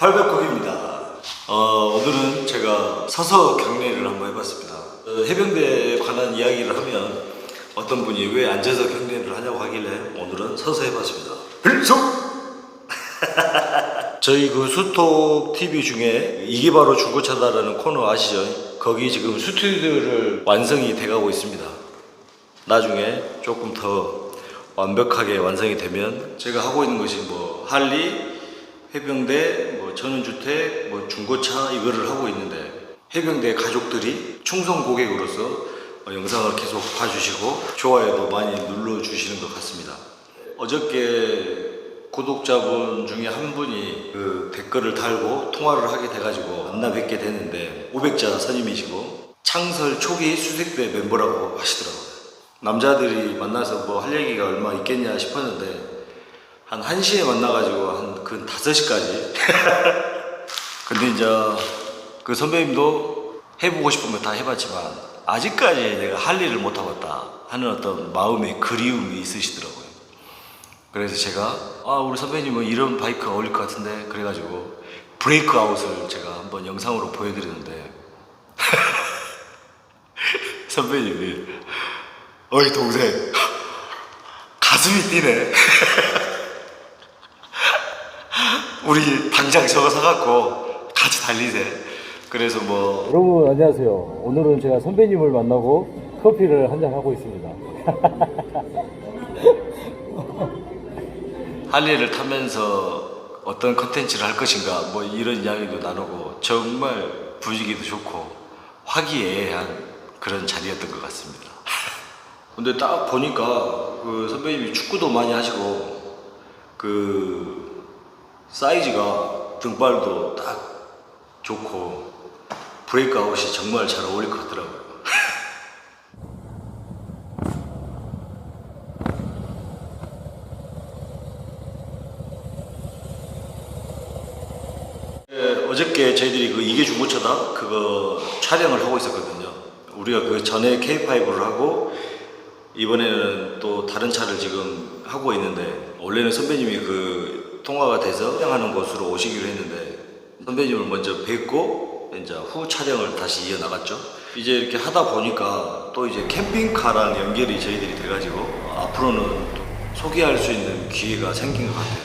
필서 800곡입니다. 어, 오늘은 제가 서서 경례를 한번 해봤습니다. 어, 해병대에 관한 이야기를 하면 어떤 분이 왜 앉아서 경례를 하냐고 하길래 오늘은 서서 해봤습니다. 필서! 저희 그 수톡 TV 중에 이게 바로 중고차다라는 코너 아시죠? 거기 지금 스튜디오를 완성이 돼가고 있습니다. 나중에 조금 더 완벽하게 완성이 되면 제가 하고 있는 것이 뭐 할리, 해병대, 뭐 전원주택, 뭐 중고차 이거를 하고 있는데 해병대 가족들이 충성 고객으로서 어, 영상을 계속 봐주시고 좋아요도 많이 눌러주시는 것 같습니다. 어저께 구독자분 중에 한 분이 그 댓글을 달고 통화를 하게 돼가지고 만나 뵙게 됐는데 500자 선임이시고 창설 초기 수색대 멤버라고 하시더라고요. 남자들이 만나서 뭐 할 얘기가 얼마 있겠냐 싶었는데 한 1시에 만나가지고 한 근 5시까지 근데 이제 그 선배님도 해보고 싶은 거 다 해봤지만 아직까지 내가 할 일을 못 해봤다 하는 어떤 마음의 그리움이 있으시더라고요. 그래서 제가 아 우리 선배님은 이런 바이크가 어울릴 것 같은데 그래가지고 브레이크 아웃을 제가 한번 영상으로 보여드렸는데 선배님이 어이 동생 가슴이 뛰네 우리 당장 저거 사갖고 같이 달리세 그래서 뭐 여러분 안녕하세요. 오늘은 제가 선배님을 만나고 커피를 한잔 하고 있습니다. 할리를 타면서 어떤 컨텐츠를 할 것인가 뭐 이런 이야기도 나누고 정말 분위기도 좋고 화기애애한 그런 자리였던 것 같습니다. 근데 딱 보니까 그 선배님이 축구도 많이 하시고 그 사이즈가 등발도 딱 좋고 브레이크 아웃이 정말 잘 어울릴 것 같더라고요. 예, 어저께 저희들이 그 이게 중고차다 그거 촬영을 하고 있었거든요. 우리가 그 전에 K5를 하고 이번에는 또 다른 차를 지금 하고 있는데 원래는 선배님이 그 통화가 돼서 촬영하는 곳으로 오시기로 했는데 선배님을 먼저 뵙고 이제 후 촬영을 다시 이어 나갔죠. 이제 이렇게 하다 보니까 또 이제 캠핑카랑 연결이 저희들이 돼가지고 앞으로는 또 소개할 수 있는 기회가 생긴 것 같아요.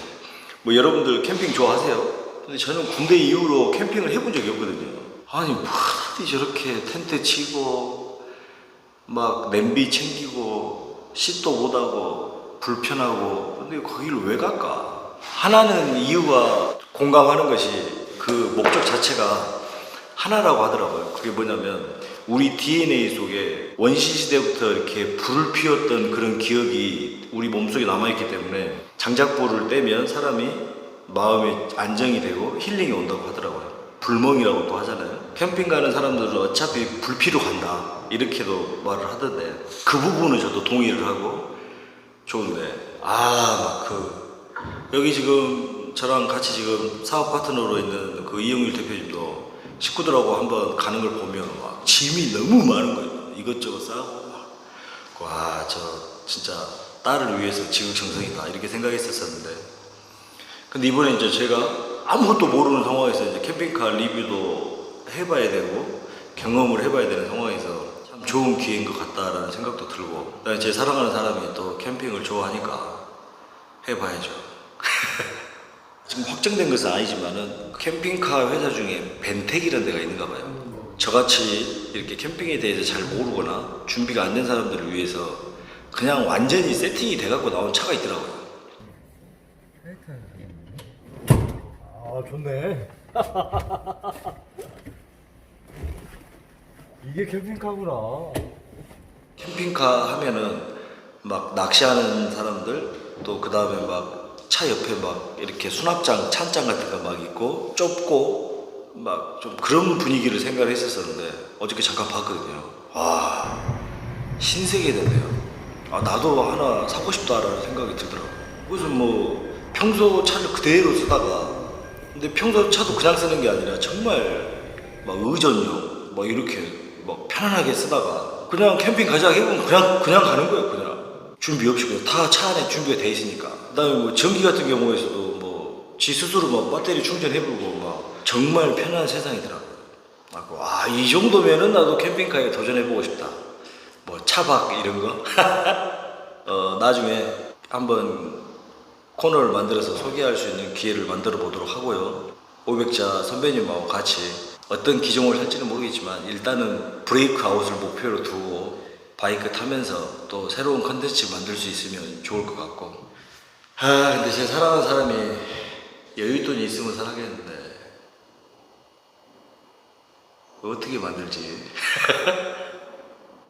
뭐 여러분들 캠핑 좋아하세요? 근데 저는 군대 이후로 캠핑을 해본 적이 없거든요. 아니 뭐 어디 저렇게 텐트 치고 막 냄비 챙기고 씻도 못하고 불편하고 근데 거기를 왜 갈까? 하나는 이유가 공감하는 것이 그 목적 자체가 하나라고 하더라고요. 그게 뭐냐면 우리 DNA 속에 원시 시대부터 이렇게 불을 피웠던 그런 기억이 우리 몸속에 남아있기 때문에 장작불을 떼면 사람이 마음이 안정이 되고 힐링이 온다고 하더라고요. 불멍이라고 또 하잖아요. 캠핑 가는 사람들은 어차피 불피로 간다. 이렇게도 말을 하던데 그 부분은 저도 동의를 하고 좋은데 아 막그 여기 지금 저랑 같이 지금 사업 파트너로 있는 그 이영일 대표님도 식구들하고 한번 가는 걸 보면 막 짐이 너무 많은 거예요. 이것저것 싸고 와 저 진짜 딸을 위해서 지극정성이다 이렇게 생각했었었는데 근데 이번에 이제 제가 아무것도 모르는 상황에서 이제 캠핑카 리뷰도 해봐야 되고 경험을 해봐야 되는 상황에서 참 좋은 기회인 것 같다라는 생각도 들고 제 사랑하는 사람이 또 캠핑을 좋아하니까 해봐야죠. 지금 확정된 것은 아니지만은 캠핑카 회사 중에 벤텍이라는 데가 있는가 봐요. 저같이 이렇게 캠핑에 대해서 잘 모르거나 준비가 안 된 사람들을 위해서 그냥 완전히 세팅이 돼갖고 나온 차가 있더라고요. 아 좋네. 이게 캠핑카구나. 캠핑카 하면은 막 낚시하는 사람들 또 그 다음에 막 차 옆에 막 이렇게 수납장 찬장 같은 거 막 있고 좁고 막 좀 그런 분위기를 생각을 했었었는데 어저께 잠깐 봤거든요. 와 신세계던데요. 아 나도 하나 사고 싶다라는 생각이 들더라고 무슨 뭐 평소 차를 그대로 쓰다가 근데 평소 차도 그냥 쓰는 게 아니라 정말 막 의전용 막 이렇게 막 편안하게 쓰다가 그냥 캠핑 가자 해보면 그냥 그냥 가는 거예요 그냥 준비 없이 그냥 다차 안에 준비가 돼 있으니까 그다음에 뭐 전기 같은 경우에서도 뭐 지 스스로 막 배터리 충전해보고 막 정말 편한 세상이더라고요. 그래갖고 아, 이 정도면은 나도 캠핑카에 도전해보고 싶다. 뭐 차박 이런 거. 어, 나중에 한번 코너를 만들어서 소개할 수 있는 기회를 만들어 보도록 하고요. 500자 선배님하고 같이 어떤 기종을 할지는 모르겠지만 일단은 브레이크 아웃을 목표로 두고 바이크 타면서 또 새로운 컨텐츠 만들 수 있으면 좋을 것 같고. 아 근데 제 사랑하는 사람이 여윳돈이 있으면 살아겠는데. 어떻게 만들지